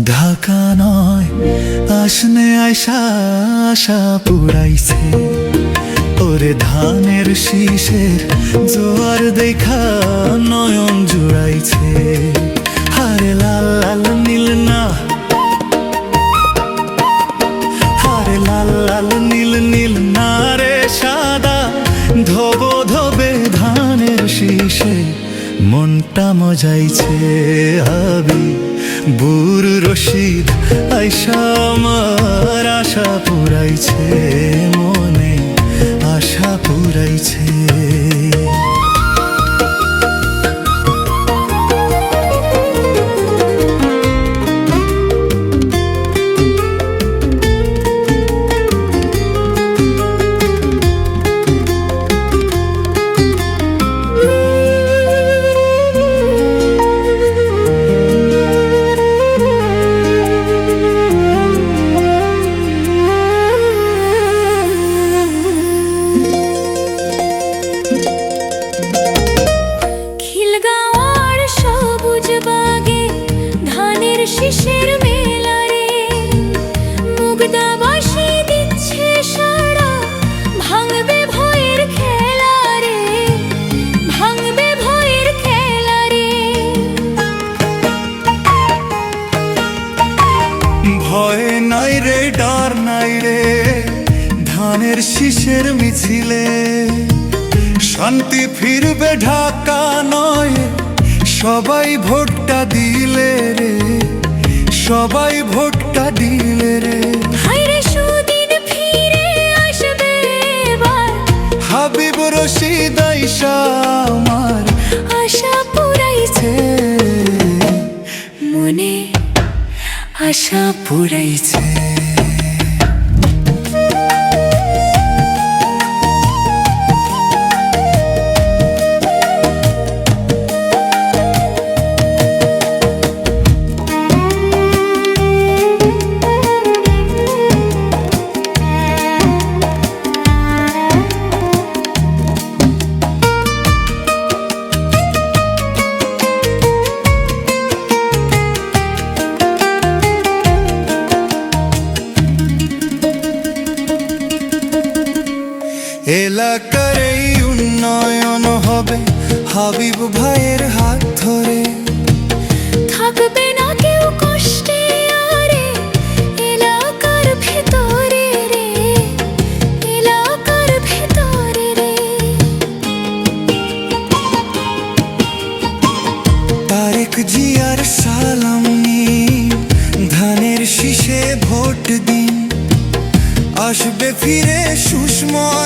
ঢাকা নয়, আসনে আয়সা আশা পুরাইছে ওরে ধানের শীষের জোয়ার দেখা নয়ন জুড়াইছে। হারে লাল লাল, নীল না। হারে লাল লাল, নীল নীল না রে, সাদা ধব, ধবে ধানের শীষে। মনটা মজাইছে হাবি। বুর রশিদ আইসা আমার আশা পুরাইছে মনে আশা পুরাইছে। রে ডর নাই রে ধানের শীষের মিছিলে। শান্তি ফিরবে ঢাকা নয় সবাই ভোটটা দিলে রে সবাই ভোটটা দিলে রে। হাবিব রশিদ আইসা আমার আশা পুরাইছে। মনে আশা পুরাইছে। এলাকার এই উন্নয়ন হবে। হাবিব ভাইয়ের হাত ধরে। থাকবে না কেউ কষ্টে আরে এলাকার ভেতরে রে এলাকার ভেতরে রে। তারেক জিয়ার সালাম নিন ধানের শীষে ভোট দিন। আসবে ফিরে সুষময়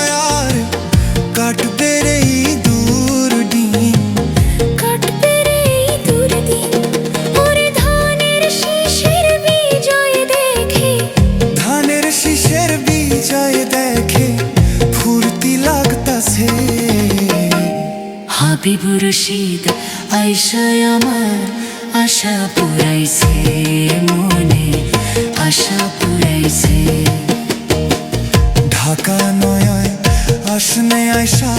হাবিব রশিদ আয়সায় আমার আশা পুরাইছে মনে আশা পুরাইছে। ঢাকা নয় আসনে আয়সা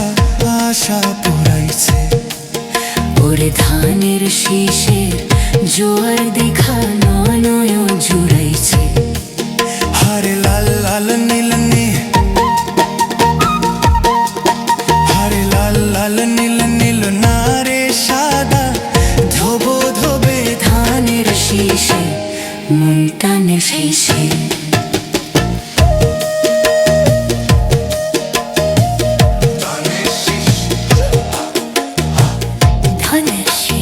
আশা পুরাইছে। ওরে ধানের শীষের জোয়ার দেখা নয় জুড়াইছে し